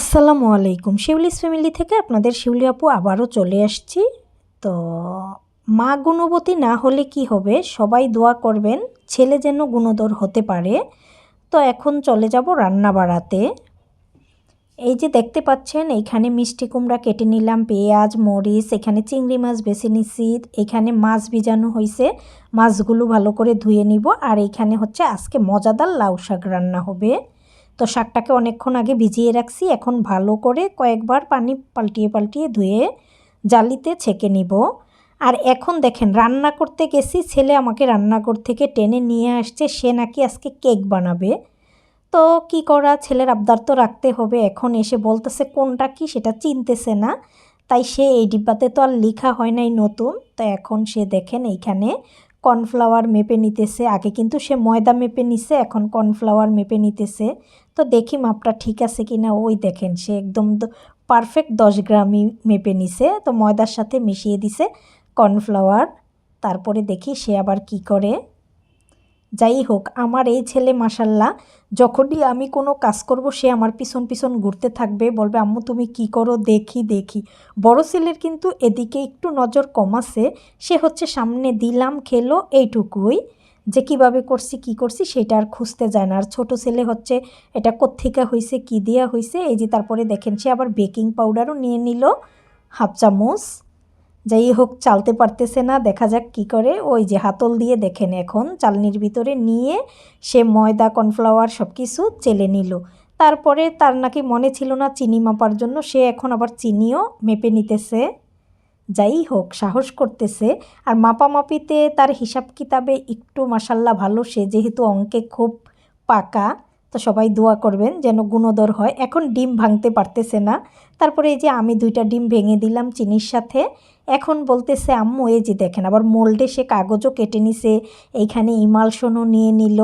আসসালামু আলাইকুম। শিউলিস ফ্যামিলি থেকে আপনাদের শিউলি আপু আবারও চলে আসছি। তো মা গুণবতী না হলে কি হবে? সবাই দোয়া করবেন, ছেলে যেন গুণধর হতে পারে। তো এখন চলে যাব রান্না বাড়াতে। এই যে দেখতে পাচ্ছেন, এইখানে মিষ্টি কুমড়া কেটে নিলাম, পেঁয়াজ, মরিচ, এখানে চিংড়ি মাছ বেছে নিছি, এখানে মাছ ভিজানো হয়েছে মাছগুলো ভালো করে ধুয়ে নিব, আর এইখানে হচ্ছে আজকে মজাদার লাউ শাক রান্না হবে। তো শাকটাকে অনেকক্ষণ আগে ভিজিয়ে রাখছি। এখন ভালো করে কয়েকবার পানি পাল্টিয়ে পাল্টিয়ে ধুয়ে জালিতে ছেঁকে নিব। আর এখন দেখেন, রান্না করতে গেছি, ছেলে আমাকে রান্নাঘর থেকে টেনে নিয়ে আসছে, সে নাকি আজকে কেক বানাবে। তো কি করা, ছেলের আবদার তো রাখতে হবে। এখন এসে বলতেছে, কোনটা কি? সেটা চিনতেছে না। তাই সে এই ডিব্বাতে তো আর লেখা হয় নাই নতুন। তো এখন সে দেখেন, এইখানে কর্নফ্লাওয়ার মেপে নিতেছে। আগে কিন্তু সে ময়দা মেপে নিছে, এখন কর্নফ্লাওয়ার মেপে নিতেছে। তো দেখি মাপটা ঠিক আছে কি না ওই দেখেন সে একদম পারফেক্ট দশ গ্রামই মেপে নিছে। তো ময়দার সাথে মিশিয়ে দিছে কর্নফ্লাওয়ার। তারপরে দেখি সে আবার কি করে। যাই হোক, আমার এই ছেলে মাসাল্লাহ যখনই আমি কোনো কাজ করব, সে আমার পিছন পিছন ঘুরতে থাকবে, বলবে, আম্মু, তুমি কি করো? দেখি দেখি। বড় ছেলের কিন্তু এদিকে একটু নজর কমাছে সে হচ্ছে সামনে দিলাম, খেলো, এইটুকুই। যে কীভাবে করছি, কি করছি সেটা আর খুঁজতে যায় না। আর ছোটো ছেলে হচ্ছে, এটা কোত্থেকে হয়েছে কি দেওয়া হয়েছে এই যে তারপরে দেখেন সে আবার বেকিং পাউডারও নিয়ে নিল, হাফ চামচ। যাই হোক, চালতে পারতেছে না, দেখা যাক কি করে। ওই যে হাতল দিয়ে দেখেন এখন, চালনির ভিতরে নিয়ে সে ময়দা, কর্নফ্লাওয়ার সব কিছু চেলে নিল। তারপরে তার নাকি মনে ছিল না চিনি মাপার জন্য, সে এখন আবার চিনিও মেপে নিতেছে। যাই হোক, সাহস করতেছে। আর মাপামাপিতে তার হিসাব কিতাবে একটু মাসাল্লাহ ভালো। সে যেহেতু অঙ্কে খুব পাকা, তো সবাই দোয়া করবেন যেন গুণদর হয়। এখন ডিম ভাঙতে পারতেছে না। তারপরে এই যে আমি দুইটা ডিম ভেঙে দিলাম চিনির সাথে। এখন বলতেছে, আম্মু, এই যে দেখেন, আবার মোল্ডে সে কাগজও কেটে নিছে। এইখানে ইমালশনও নিয়ে নিল।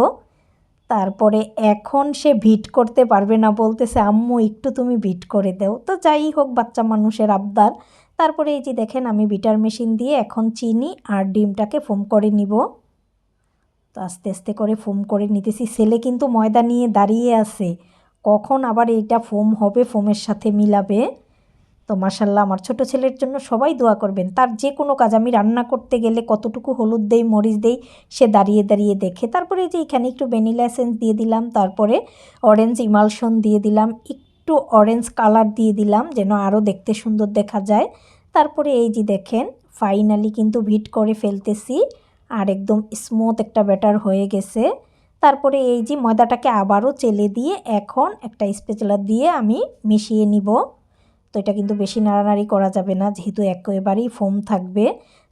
তারপরে এখন সে ভিট করতে পারবে না। বলতেছে, আম্মু, একটু তুমি ভিট করে দাও। তো যাই হোক, বাচ্চা মানুষের আবদার। তারপরে এই যে দেখেন, আমি বিটার মেশিন দিয়ে এখন চিনি আর ডিমটাকে ফোম করে নিব। তো আস্তে আস্তে করে ফোম করে নিতেছি। ছেলে কিন্তু ময়দা নিয়ে দাঁড়িয়ে আছে। কখন আবার এইটা ফোম হবে, ফোমের সাথে মিলাবে? তো মাসাল্লাহ আমার ছোট ছেলের জন্য সবাই দোয়া করবেন। তার যে কোনো কাজ আমি রান্না করতে গেলে কতটুকু হলুদ দেই, মরিচ দেই, সে দাঁড়িয়ে দাঁড়িয়ে দেখে। তারপরে যে এখানে একটু ভ্যানিলা এসেন্স দিয়ে দিলাম, তারপরে অরেঞ্জ ইমালশন দিয়ে দিলাম একটু অরেঞ্জ কালার দিয়ে দিলাম যেন আরও দেখতে সুন্দর দেখা যায়। তারপরে এই যে দেখেন ফাইনালি কিন্তু ভিট করে ফেলতেছি আর একদম স্মুথ একটা ব্যাটার হয়ে গেছে। তারপরে এই যে ময়দাটাকে আবারও চেলে দিয়ে এখন একটা স্পেচলা দিয়ে আমি মিশিয়ে নিব। তো এটা কিন্তু বেশি নাড়ানাড়ি করা যাবে না, যেহেতু একেবারেই ফোম থাকবে।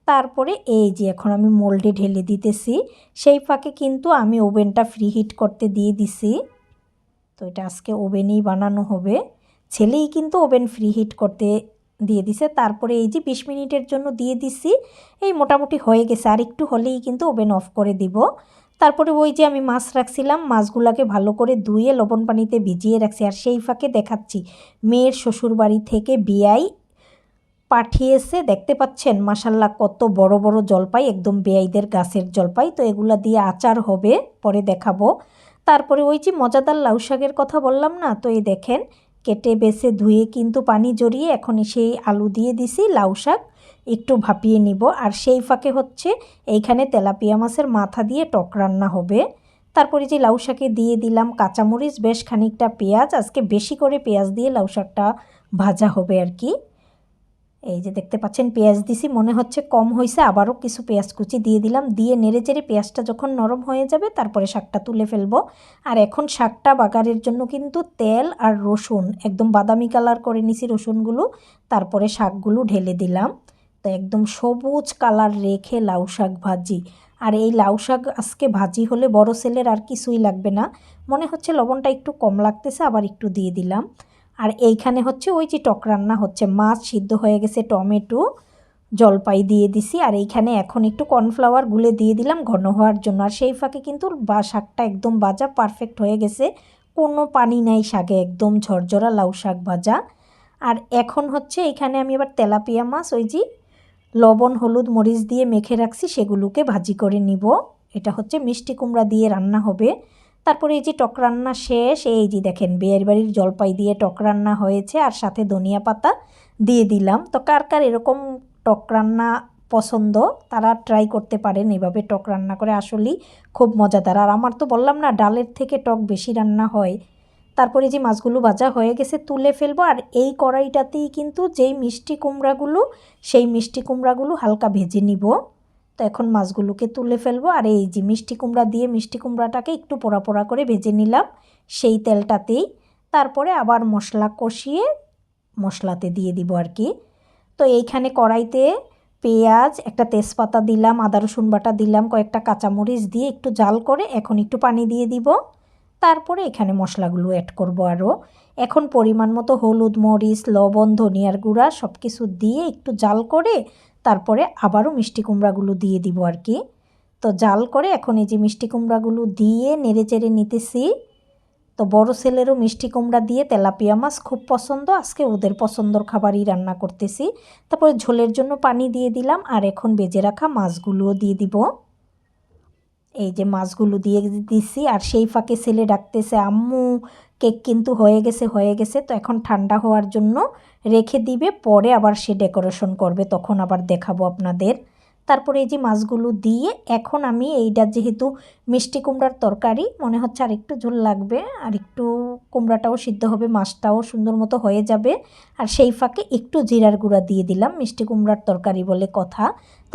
তারপরে এই যে এখন আমি মোল্ডে ঢেলে দিতেছি, সেই ফাঁকে কিন্তু আমি ওভেনটা ফ্রি হিট করতে দিয়ে দিছি। তো এটা আজকে ওভেনেই বানানো হবে। ছেলেই কিন্তু ওভেন ফ্রি হিট করতে দিয়ে দিছে। তারপরে এই যে বিশ মিনিটের জন্য দিয়ে দিছি, এই মোটামুটি হয়ে গেছে। আর একটু হলেই কিন্তু ওভেন অফ করে দিব। তারপরে ওই যে আমি মাছ রাখছিলাম, মাছগুলাকে ভালো করে ধুয়ে লবণ পানিতে ভিজিয়ে রাখছি। আর সেই ফাঁকে দেখাচ্ছি, মেয়ের শ্বশুর বাড়ি থেকে বিয়াই পাঠিয়েছে। দেখতে পাচ্ছেন মাসাল্লাহ কত বড় বড় জলপাই, একদম বেয়াইদের গাছের জলপাই। তো এগুলা দিয়ে আচার হবে, পরে দেখাবো। তারপরে ওই যে মজাদার লাউ শাকের কথা বললাম না? তো এই দেখেন, কেটে বেছে ধুয়ে কিন্তু পানি জড়িয়ে এখন সেই আলু দিয়ে দিছি লাউ শাক। একটু ভাপিয়ে নিব। আর সেই ফাঁকে হচ্ছে এইখানে তেলাপিয়া মাছের মাথা দিয়ে টক রান্না হবে। তারপরে যে লাউ শাকে দিয়ে দিলাম কাঁচামরিচ, বেশ খানিকটা পেঁয়াজ, আজকে বেশি করে পেঁয়াজ দিয়ে লাউ শাকটা ভাজা হবে আর কি। এই যে দেখতে পাচ্ছেন পেঁয়াজ দিছি, মনে হচ্ছে কম হয়েছে আবারও কিছু পেঁয়াজ কুচি দিয়ে দিলাম, দিয়ে নেড়ে চেড়ে পেঁয়াজটা যখন নরম হয়ে যাবে তারপরে শাকটা তুলে ফেলব। আর এখন শাকটা বাগারের জন্য কিন্তু তেল আর রসুন, একদম বাদামি কালার করে নিছি রসুনগুলো, তারপরে শাকগুলো ঢেলে দিলাম। তো একদম সবুজ কালার রেখে লাউ শাক ভাজি। আর এই লাউ শাক আজকে ভাজি হলে বড় ছেলের আর কিছুই লাগবে না। মনে হচ্ছে লবণটা একটু কম লাগতেছে, আবার একটু দিয়ে দিলাম। আর এইখানে হচ্ছে ওই যে টক রান্না হচ্ছে, মাছ সিদ্ধ হয়ে গেছে, টমেটো, জলপাই দিয়ে দিছি। আর এইখানে এখন একটু কর্নফ্লাওয়ার গুলে দিয়ে দিলাম ঘন হওয়ার জন্য। আর সেই ফাঁকে কিন্তু বা শাকটা একদম বাজা পারফেক্ট হয়ে গেছে। কোনো পানি নাই শাকে, একদম ঝরঝরা লাউ শাক ভাজা। আর এখন হচ্ছে এখানে আমি আবার তেলাপিয়া মাছ, ওই যে লবণ, হলুদ, মরিচ দিয়ে মেখে রাখছি, সেগুলোকে ভাজি করে নিব। এটা হচ্ছে মিষ্টি কুমড়া দিয়ে রান্না হবে। তারপরে এই যে টক রান্না শেষ, এই যে দেখেন বিয়ের বাড়ির জলপাই দিয়ে টক রান্না হয়েছে আর সাথে ধনিয়া পাতা দিয়ে দিলাম। তো কার কার এরকম টক রান্না পছন্দ, তারা ট্রাই করতে পারেন এভাবে টক রান্না করে, আসলেই খুব মজাদার। আর আমার তো বললাম না, ডালের থেকে টক বেশি রান্না হয়। তারপরে যে মাছগুলো ভাজা হয়ে গেছে, তুলে ফেলব। আর এই কড়াইটাতেই কিন্তু যেই মিষ্টি কুমড়াগুলো, সেই মিষ্টি কুমড়াগুলো হালকা ভেজে নিব। তো এখন মাছগুলোকে তুলে ফেলব। আর এই যে মিষ্টি কুমড়া দিয়ে মিষ্টি কুমড়াটাকে একটু পোড়া পোড়া করে ভেজে নিলাম সেই তেলটাতেই। তারপরে আবার মশলা কষিয়ে মশলাতে দিয়ে দিব আর কি। তো এইখানে কড়াইতে পেঁয়াজ, একটা তেজপাতা দিলাম, আদা রসুন বাটা দিলাম, কয়েকটা কাঁচামরিচ দিয়ে একটু জাল করে এখন একটু পানি দিয়ে দিব। তারপরে এখানে মশলাগুলো অ্যাড করব আরও। এখন পরিমাণ মতো হলুদ, মরিচ, লবণ, ধনিয়ার গুঁড়া সব কিছু দিয়ে একটু জাল করে তারপরে আবারও মিষ্টি কুমড়াগুলো দিয়ে দিব আর কি। তো জাল করে এখন এই যে মিষ্টি কুমড়াগুলো দিয়ে নেড়ে চেড়ে নিতেছি। তো বড় ছেলেরও মিষ্টি কুমড়া দিয়ে তেলাপিয়া মাছ খুব পছন্দ, আজকে ওদের পছন্দর খাবারই রান্না করতেছি। তারপরে ঝোলের জন্য পানি দিয়ে দিলাম আর এখন বেজে রাখা মাছগুলোও দিয়ে দিব। এই যে মাছগুলো দিয়ে দিছি আর সেই ফাঁকে ছেলে ডাকতেছে, আম্মু, কেক কিন্তু হয়ে গেছে হয়ে গেছে। তো এখন ঠান্ডা হওয়ার জন্য রেখে দিবে, পরে আবার সে ডেকোরেশন করবে, তখন আবার দেখাবো আপনাদের। তারপরে এই যে মাছগুলো দিয়ে এখন আমি এইটা যেহেতু মিষ্টি কুমড়ার তরকারি, মনে হচ্ছে আর একটু ঝোল লাগবে, আর একটু কুমড়াটাও সিদ্ধ হবে, মাছটাও সুন্দর মতো হয়ে যাবে। আর সেই ফাঁকে একটু জিরার গুঁড়া দিয়ে দিলাম, মিষ্টি কুমড়ার তরকারি বলে কথা।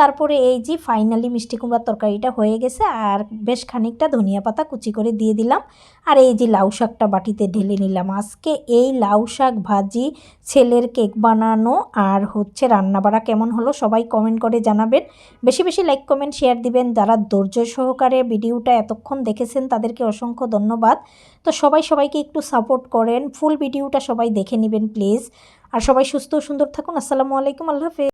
তারপরে এই যে ফাইনালি মিষ্টি কুমড়ার তরকারিটা হয়ে গেছে, আর বেশ খানিকটা ধনিয়া পাতা কুচি করে দিয়ে দিলাম। আর এই যে লাউ শাকটা বাটিতে ঢেলে নিলাম। আজকে এই লাউ শাক ভাজি, ছেলের কেক বানানো, আর হচ্ছে রান্নাবাড়া কেমন হলো সবাই কমেন্ট করে জানাবেন। বেশি বেশি লাইক কমেন্ট শেয়ার দিবেন। যারা ধৈর্য সহকারে ভিডিওটা এতক্ষণ দেখেছেন, তাদেরকে অসংখ্য ধন্যবাদ। তো সবাই সবাইকে একটু সাপোর্ট করেন। ফুল ভিডিওটা সবাই দেখে নেবেন প্লিজ আর সবাই সুস্থ সুন্দর থাকুন। আসসালামু আলাইকুম। আল্লাহ হাফেজ।